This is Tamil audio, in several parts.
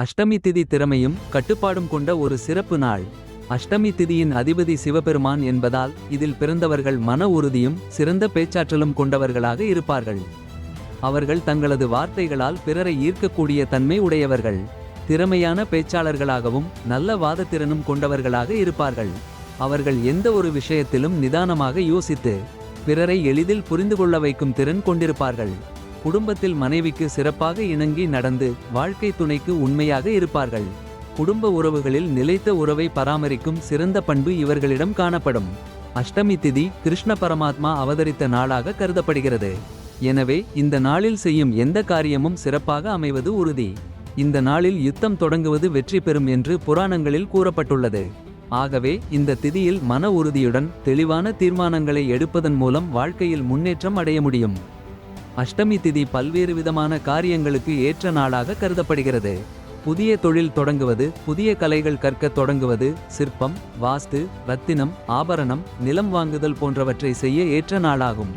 அஷ்டமி திதி திறமையும் கட்டுப்பாடும் கொண்ட ஒரு சிறப்பு நாள். அஷ்டமி திதியின் அதிபதி சிவபெருமான் என்பதால் இதில் பிறந்தவர்கள் மன உறுதியும் சிறந்த பேச்சாற்றலும் கொண்டவர்களாக இருப்பார்கள். அவர்கள் தங்களது வார்த்தைகளால் பிறரை ஈர்க்கக்கூடிய தன்மை உடையவர்கள். திறமையான பேச்சாளர்களாகவும் நல்ல வாதத்திறனும் கொண்டவர்களாக இருப்பார்கள். அவர்கள் எந்த ஒரு விஷயத்திலும் நிதானமாக யோசித்து பிறரை எளிதில் புரிந்து கொள்ள வைக்கும் திறன் கொண்டிருப்பார்கள். குடும்பத்தில் மனைவிக்கு சிறப்பாக இணங்கி நடந்து வாழ்க்கை துணைக்கு உண்மையாக இருப்பார்கள். குடும்ப உறவுகளில் நிலைத்த உறவை பராமரிக்கும் சிறந்த பண்பு இவர்களிடம் காணப்படும். அஷ்டமி திதி கிருஷ்ண பரமாத்மா அவதரித்த நாளாக கருதப்படுகிறது. எனவே இந்த நாளில் செய்யும் எந்த காரியமும் சிறப்பாக அமைவது உறுதி. இந்த நாளில் யுத்தம் தொடங்குவது வெற்றி பெறும் என்று புராணங்களில் கூறப்பட்டுள்ளது. ஆகவே இந்த திதியில் மன உறுதியுடன் தெளிவான தீர்மானங்களை எடுப்பதன் மூலம் வாழ்க்கையில் முன்னேற்றம் அடைய முடியும். அஷ்டமி திதி பல்வேறு விதமான காரியங்களுக்கு ஏற்ற நாளாக கருதப்படுகிறது. புதிய தொழில் தொடங்குவது புதிய கலைகள் கற்கத் தொடங்குவது சிற்பம் வாஸ்து ரத்தினம் ஆபரணம் நிலம் வாங்குதல் போன்றவற்றை செய்ய ஏற்ற நாளாகும்.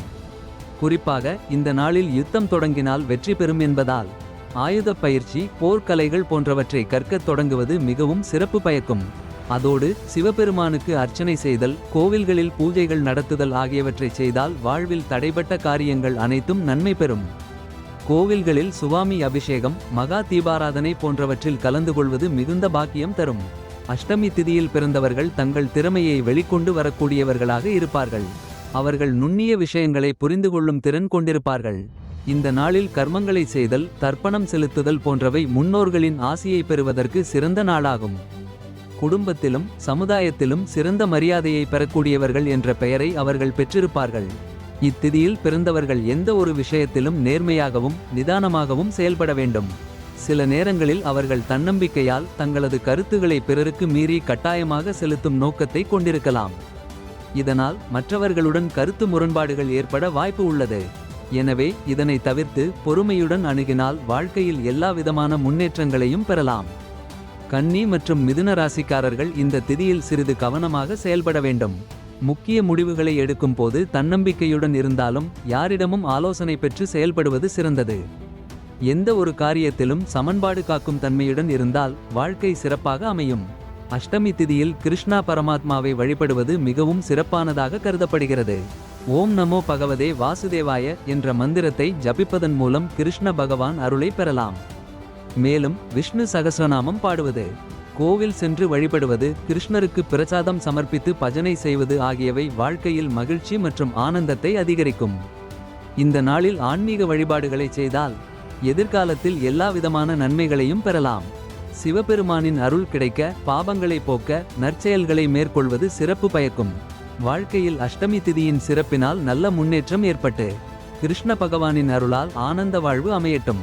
குறிப்பாக இந்த நாளில் யுத்தம் தொடங்கினால் வெற்றி பெறும் என்பதால் ஆயுதப் பயிற்சி போர்க்கலைகள் போன்றவற்றை கற்கத் தொடங்குவது மிகவும் சிறப்பு பயக்கும். அதோடு சிவபெருமானுக்கு அர்ச்சனை செய்தல் கோவில்களில் பூஜைகள் நடத்துதல் ஆகியவற்றை செய்தால் வாழ்வில் தடைபட்ட காரியங்கள் அனைத்தும் நன்மை பெறும். கோவில்களில் சுவாமி அபிஷேகம் மகா தீபாராதனை போன்றவற்றில் கலந்து கொள்வது மிகுந்த பாக்கியம் தரும். அஷ்டமி திதியில் பிறந்தவர்கள் தங்கள் திறமையை வெளிக்கொண்டு வரக்கூடியவர்களாக இருப்பார்கள். அவர்கள் நுண்ணிய விஷயங்களை புரிந்து கொள்ளும் திறன் கொண்டிருப்பார்கள். இந்த நாளில் கர்மங்களை செய்தல் தர்ப்பணம் செலுத்துதல் போன்றவை முன்னோர்களின் ஆசியை பெறுவதற்கு சிறந்த நாளாகும். குடும்பத்திலும் சமுதாயத்திலும் சிறந்த மரியாதையை பெறக்கூடியவர்கள் என்ற பெயரை அவர்கள் பெற்றிருப்பார்கள். இத்திதியில் பிறந்தவர்கள் எந்த ஒரு விஷயத்திலும் நேர்மையாகவும் நிதானமாகவும் செயல்பட வேண்டும். சில நேரங்களில் அவர்கள் தன்னம்பிக்கையால் தங்களது கருத்துக்களை பிறருக்கு மீறி கட்டாயமாக செலுத்தும் நோக்கத்தை கொண்டிருக்கலாம். இதனால் மற்றவர்களுடன் கருத்து முரண்பாடுகள் ஏற்பட வாய்ப்பு உள்ளது. எனவே இதனை தவிர்த்து பொறுமையுடன் அணுகினால் வாழ்க்கையில் எல்லா விதமான முன்னேற்றங்களையும் பெறலாம். கன்னி மற்றும் மிதுன ராசிக்காரர்கள் இந்த திதியில் சிறிது கவனமாக செயல்பட வேண்டும். முக்கிய முடிவுகளை எடுக்கும் போது தன்னம்பிக்கையுடன் இருந்தாலும் யாரிடமும் ஆலோசனை பெற்று செயல்படுவது சிறந்தது. எந்த ஒரு காரியத்திலும் சமன்பாடு காக்கும் தன்மையுடன் இருந்தால் வாழ்க்கை சிறப்பாக அமையும். அஷ்டமி திதியில் கிருஷ்ணா பரமாத்மாவை வழிபடுவது மிகவும் சிறப்பானதாக கருதப்படுகிறது. ஓம் நமோ பகவதே வாசுதேவாய என்ற மந்திரத்தை ஜபிப்பதன் மூலம் கிருஷ்ண பகவான் அருளை பெறலாம். மேலும் விஷ்ணு சகஸ்ரநாமம் பாடுவது கோவில் சென்று வழிபடுவது கிருஷ்ணருக்கு பிரசாதம் சமர்ப்பித்து பஜனை செய்வது ஆகியவை வாழ்க்கையில் மகிழ்ச்சி மற்றும் ஆனந்தத்தை அதிகரிக்கும். இந்த நாளில் ஆன்மீக வழிபாடுகளை செய்தால் எதிர்காலத்தில் எல்லா விதமான நன்மைகளையும் பெறலாம். சிவபெருமானின் அருள் கிடைக்க பாபங்களை போக்க நற்செயல்களை மேற்கொள்வது சிறப்பு பயக்கும். வாழ்க்கையில் அஷ்டமி திதியின் சிறப்பினால் நல்ல முன்னேற்றம் ஏற்பட்டு கிருஷ்ண பகவானின் அருளால் ஆனந்த வாழ்வு அமையட்டும்.